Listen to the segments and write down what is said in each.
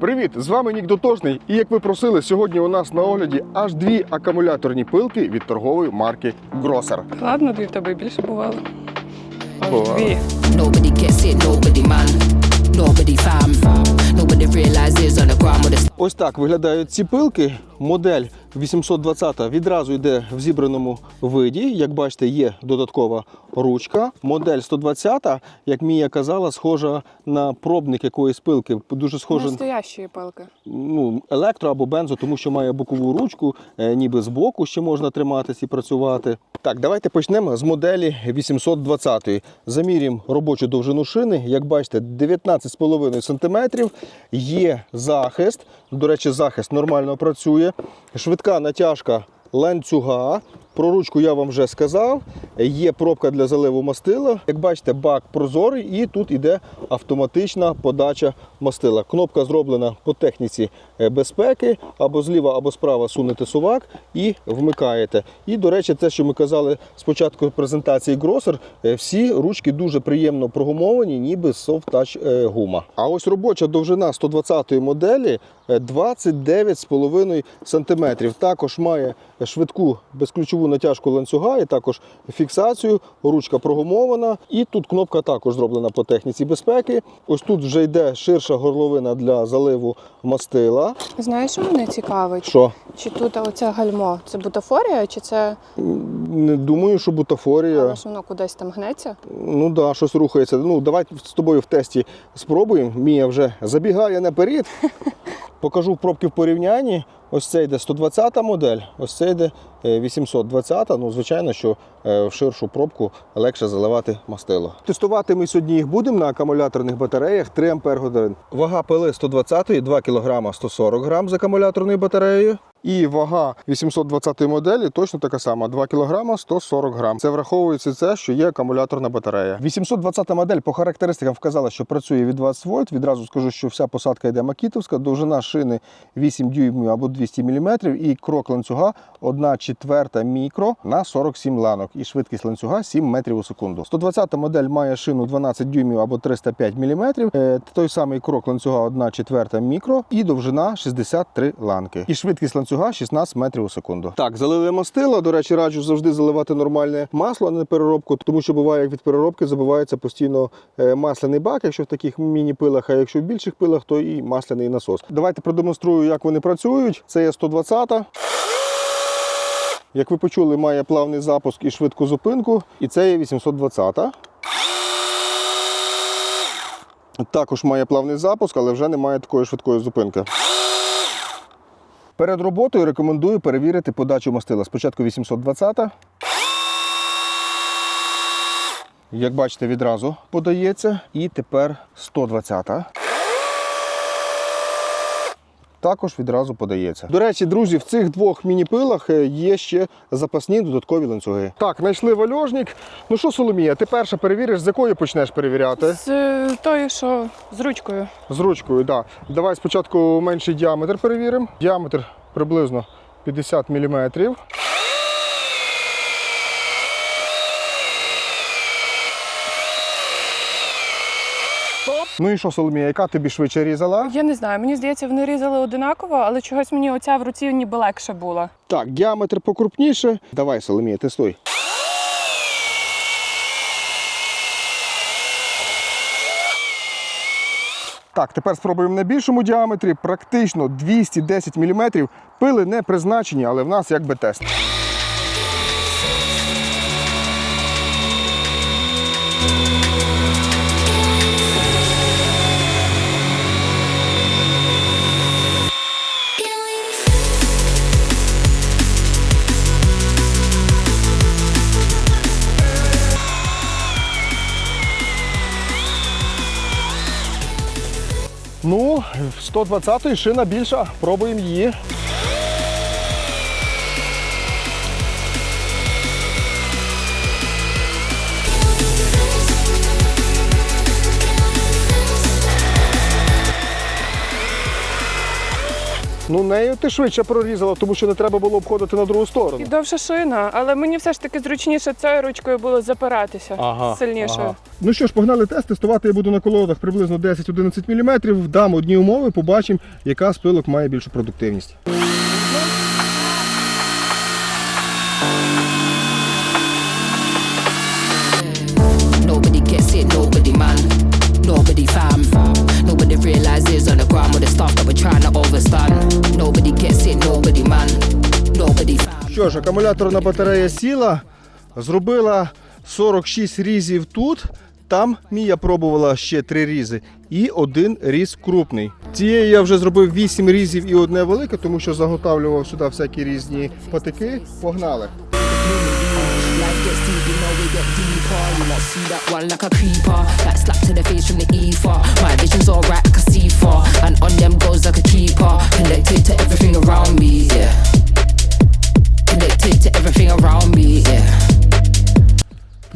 Привіт! З вами Нік Дотошний. І як ви просили, сьогодні у нас на огляді аж дві акумуляторні пилки від торгової марки Grosser. Ладно, дві в тебе більше бувало. Аж Бувало. дві. Nobody gets it, nobody man, nobody fam. Nobody realizes on the ground with a Ось так виглядають ці пилки. Модель 820 відразу йде в зібраному виді. Як бачите, є додаткова ручка. Модель 120, як Мія казала, схожа на пробник якоїсь пилки. Дуже схожа Настоящі палки. ну, електро або бензо, тому що має бокову ручку, е, ніби з боку ще можна триматись і працювати. Так, давайте почнемо з моделі 820. Замірюємо робочу довжину шини. Як бачите, 19,5 см. Є захист. До речі, захист нормально працює. Швидка натяжка ланцюга. Про ручку я вам вже сказав. Є пробка для заливу мастила. Як бачите, бак прозорий і тут іде автоматична подача мастила. Кнопка зроблена по техніці е, безпеки. Або зліва, або справа сунете сувак і вмикаєте. І, до речі, те, що ми казали спочатку презентації е, всі ручки дуже приємно прогумовані, ніби soft touch е, гума. А ось робоча довжина 120 моделі е, 29,5 см. Також має швидку безключову натяжку ланцюга і також фіксацію. Ручка прогумована. І тут кнопка також зроблена по техніці безпеки. Ось тут вже йде ширша горловина для заливу мастила. Знаєш, що мене цікавить? Що? Чи тут оце гальмо? Це бутафорія, чи це Не думаю, що бутафорія. але ж воно кудись там гнеться? Ну да, щось рухається. Ну, давай з тобою в тесті спробуємо. Мія вже забігає наперед. Покажу пробки в порівнянні. Ось це йде 120 модель, ось це йде е, 820. Ну, звичайно, що е, в ширшу пробку легше заливати мастило. Тестувати ми сьогодні їх будемо на акумуляторних батареях 3 Ампер годин. Вага пили 120 2 кг 140 г з акумуляторною батареєю. І вага 820 моделі точно така сама 2 кг 140 г. Це враховується це, що є акумуляторна батарея. 820 модель по характеристикам вказала, що працює від 20 вольт. Відразу скажу, що вся посадка йде макітовська, довжина шини 8 дюймів або 200 мм, і крок ланцюга 1 четверта мікро на 47 ланок. І швидкість ланцюга 7 метрів у секунду. 120 модель має шину 12 дюймів або 305 мм. Е, Той самий крок ланцюга 1 четверта мікро і довжина 63 ланки. І швидкість ланцюга 16 метрів у секунду. Так, залили мастило. До речі, раджу завжди заливати нормальне масло, а не переробку, тому що буває, як від переробки забувається постійно е, масляний бак, якщо в таких міні-пилах, а якщо в більших пилах, то і масляний насос. Давайте продемонструю, як вони працюють. Це є 120-та. Як ви почули, має плавний запуск і швидку зупинку. І це є 820-та. Також має плавний запуск, але вже немає такої швидкої зупинки. Перед роботою рекомендую перевірити подачу мастила. Спочатку 820. Як бачите, відразу подається. І тепер 120. Також відразу подається. До речі, друзі, в цих двох міні-пилах е, є ще запасні додаткові ланцюги. Так, знайшли вальожник. Ну що, Соломія, ти перша перевіриш, з якої почнеш перевіряти? З тої, тою, що з ручкою. З ручкою, так. Да. Давай спочатку менший діаметр перевіримо. Діаметр приблизно 50 мм. Ну і що, Соломія, яка тобі швидше різала? Я не знаю, мені здається, вони різали одинаково, але чогось мені оця в руці ніби легше була. Так, діаметр покрупніше. Давай, Соломія, тестуй. Так, тепер спробуємо на більшому діаметрі. Практично 210 мм. Пили не призначені, але в нас якби тест. 120 шина більша. Пробуємо її. Ну, нею ти швидше прорізала, тому що не треба було обходити на другу сторону. І довша шина, але мені все ж таки зручніше цією ручкою було запиратися сильнішою. ага. Ну що ж, погнали тест. Тестувати я буду на колодах приблизно 10-11 мм. Дам одні умови, побачимо, яка з пилок має більшу продуктивність. Nobody gets it, nobody man, nobody fam. Nobody realizes on the ground with the stuff that we're trying to overstand. Що ж, акумуляторна батарея сіла, зробила 46 різів тут. Там Мія пробувала ще три різи і один різ крупний. Цієї я вже зробив 8 різів і одне велике, тому що заготавлював сюди всякі різні патики. Погнали. We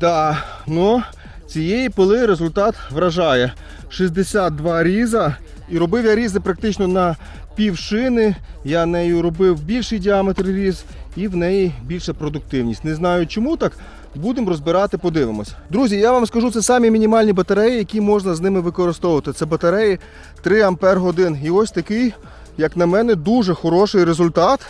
Да, ну цієї пили результат вражає. 62 різа. І робив я різи практично на півшини. Я нею робив більший діаметр різ і в неї більша продуктивність. Не знаю чому так. Будемо розбирати, подивимось. Друзі, я вам скажу, це самі мінімальні батареї, які можна з ними використовувати. Це батареї 3 Ампер годин. І ось такий, як на мене, дуже хороший результат.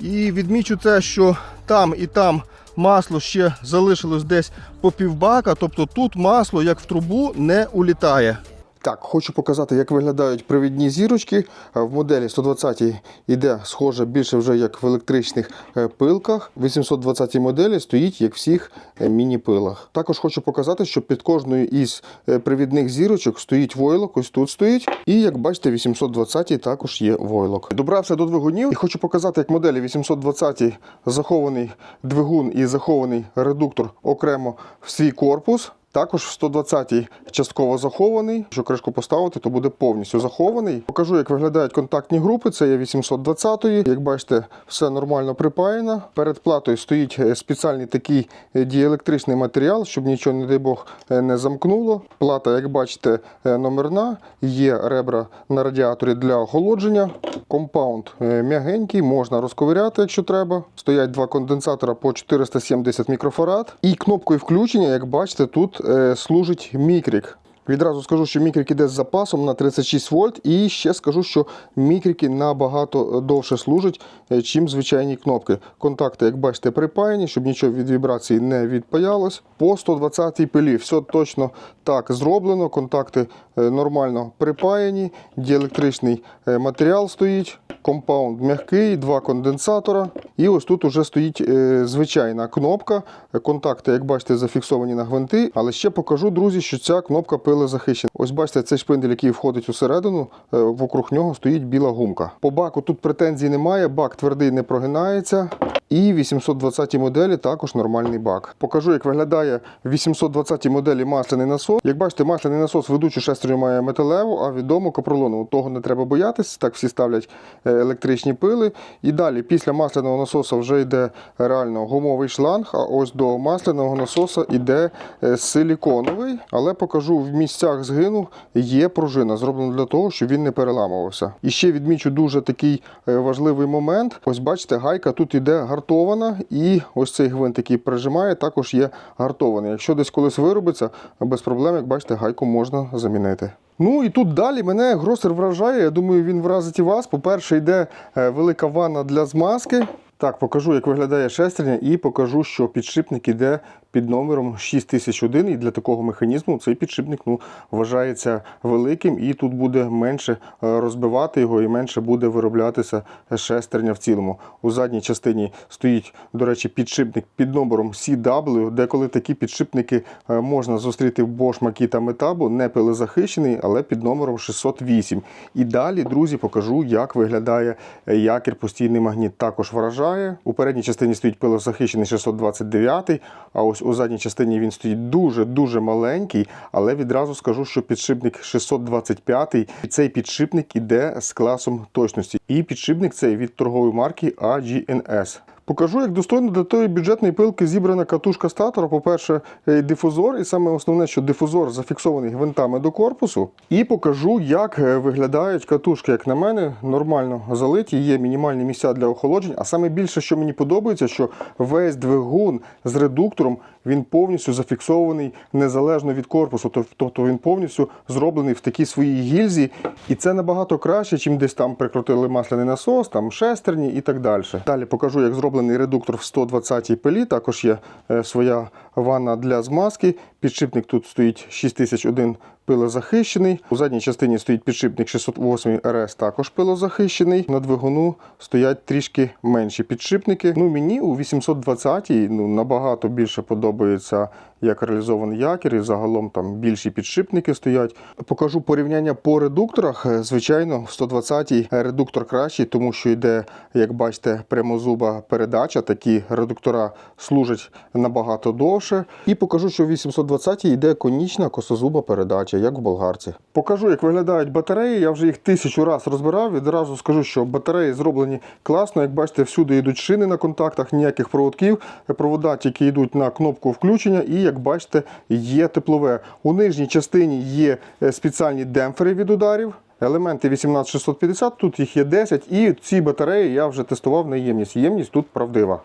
І відмічу це, що там і там масло ще залишилось десь по півбака, тобто тут масло, як в трубу, не улітає. Так, хочу показати, як виглядають привідні зірочки. Е, В моделі 120 йде схоже більше вже як в електричних е, пилках. В 820 моделі стоїть як в всіх е, міні-пилах. Також хочу показати, що під кожною із привідних зірочок стоїть войлок, ось тут стоїть. І як бачите, в 820 також є войлок. Добрався до двигунів і хочу показати, як моделі 820 захований двигун і захований редуктор окремо в свій корпус. Також в 120-й частково захований. Якщо кришку поставити, то буде повністю захований. Покажу, як виглядають контактні групи. Це є 820-ї. Як бачите, все нормально припаяно. Перед платою стоїть е, спеціальний такий е, діелектричний матеріал, щоб нічого, не дай Бог, е, не замкнуло. Плата, як бачите, номерна. Є ребра на радіаторі для охолодження. Компаунд м'ягенький, можна розковиряти, якщо треба. Стоять два конденсатора по 470 мікрофарад. І кнопкою включення, як бачите, тут е, служить мікрік. Відразу скажу, що мікрик іде з запасом на 36 вольт, і ще скажу, що мікрики набагато довше служать, е, чим звичайні кнопки. Контакти, як бачите, припаяні, щоб нічого від вібрації не відпаялось. По 120 пилі все точно так зроблено. Контакти е, нормально припаяні, діелектричний е, матеріал стоїть. Компаунд м'який, два конденсатора. І ось тут уже стоїть е, звичайна кнопка. Контакти, як бачите, зафіксовані на гвинти. Але ще покажу, друзі, що ця кнопка пилезахищена. Ось бачите, цей шпиндель, який входить усередину, е, вокруг нього стоїть біла гумка. По баку тут претензій немає, бак твердий не прогинається. І 820 моделі також нормальний бак. Покажу, як виглядає в 820 моделі масляний насос. Як бачите, масляний насос ведучу шестерню має металеву, а відому капролонову. Того не треба боятися. Так всі ставлять е, електричні пили. І далі, після масляного насоса, вже йде реально гумовий шланг. А ось до масляного насоса йде е, силіконовий. Але покажу в місцях згину є пружина, зроблена для того, щоб він не переламувався. І ще відмічу дуже такий е, важливий момент. Ось бачите, гайка тут іде гартована, і ось цей гвинт, який прижимає, також є гартований. Якщо десь колись виробиться, без проблем, як бачите, гайку можна замінити. Ну і тут далі мене гросер вражає. Я думаю, він вразить і вас. По-перше, йде е, велика ванна для змазки. Так, покажу, як виглядає шестерня, і покажу, що підшипник іде під номером 6001. І для такого механізму цей підшипник ну, вважається великим, і тут буде менше е, розбивати його і менше буде вироблятися шестерня в цілому. У задній частині стоїть, до речі, підшипник під номером CW, деколи такі підшипники е, можна зустріти в Bosch Makita Metabo, не пилезахищений, але під номером 608. І далі, друзі, покажу, як виглядає е, якір постійний магніт. Також вражає. У передній частині стоїть пилозахищений 629, а ось у задній частині він стоїть дуже-дуже маленький, але відразу скажу, що підшипник 625, і цей підшипник іде з класом точності. І підшипник цей від торгової марки AGNS. Покажу, як достойно для тої бюджетної пилки зібрана катушка статора. По-перше, е, дифузор, і саме основне, що дифузор зафіксований гвинтами до корпусу. І покажу, як е, виглядають катушки. Як на мене, нормально залиті, є мінімальні місця для охолоджень. А саме більше, що мені подобається, що весь двигун з редуктором він повністю зафіксований незалежно від корпусу. Тобто він повністю зроблений в такій своїй гільзі. І це набагато краще, чим десь там прикрутили масляний насос, там шестерні і так далі. Далі покажу, як зроблений редуктор в 120-й пилі. Також є е, своя ванна для змазки. Підшипник тут стоїть 6001 пилозахищений. У задній частині стоїть підшипник 608 РС, також пилозахищений. На двигуну стоять трішки менші підшипники. Ну мені у 820 ну набагато більше подобається, як реалізований якір, і загалом там більші підшипники стоять. Покажу порівняння по редукторах. Звичайно, в 120 редуктор кращий, тому що йде, як бачите, прямозуба передача. Такі редуктора служать набагато довше. І покажу, що в 820 йде конічна косозуба передача, як в болгарці. Покажу, як виглядають батареї. Я вже їх тисячу раз розбирав. Відразу скажу, що батареї зроблені класно. Як бачите, всюди йдуть шини на контактах, ніяких проводків. Провода тільки йдуть на кнопку включення, і як бачите, є теплове. У нижній частині є е, спеціальні демпфери від ударів. Елементи 18650, тут їх є 10, і ці батареї я вже тестував на ємність. Ємність тут правдива.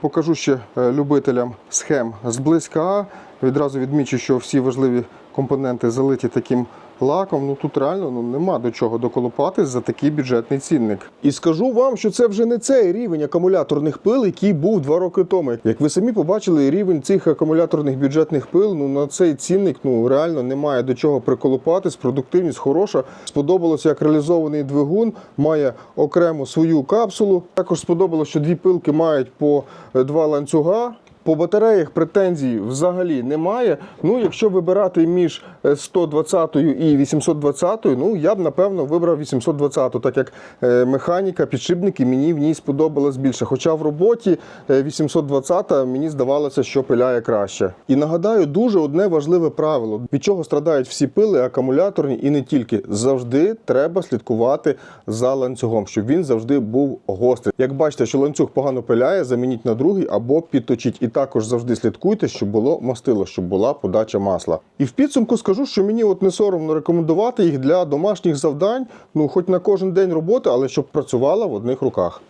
Покажу ще е, любителям схем зблизька. Відразу відмічу, що всі важливі компоненти залиті таким лаком. Ну тут реально ну, нема до чого доколупатись за такий бюджетний цінник. І скажу вам, що це вже не цей рівень акумуляторних пил, який був два роки тому. Як ви самі побачили, рівень цих акумуляторних бюджетних пил ну на цей цінник ну реально немає до чого приколупатись. Продуктивність хороша. Сподобалося, як реалізований двигун має окрему свою капсулу. Також сподобалося, що дві пилки мають по е, два ланцюга. По батареях претензій взагалі немає. Ну, якщо вибирати між е, 120 і 820, ну я б напевно вибрав 820, так як е, механіка, підшипники мені в ній сподобалось більше. Хоча в роботі е, 820 мені здавалося, що пиляє краще. І нагадаю, дуже одне важливе правило: від чого страдають всі пили, акумуляторні і не тільки. Завжди треба слідкувати за ланцюгом, щоб він завжди був гострий. Як бачите, що ланцюг погано пиляє, замініть на другий або підточіть. Також завжди слідкуйте, щоб було мастило, щоб була подача масла. І в підсумку скажу, що мені от не соромно рекомендувати їх для домашніх завдань, ну хоч на кожен день роботи, але щоб працювала в одних руках.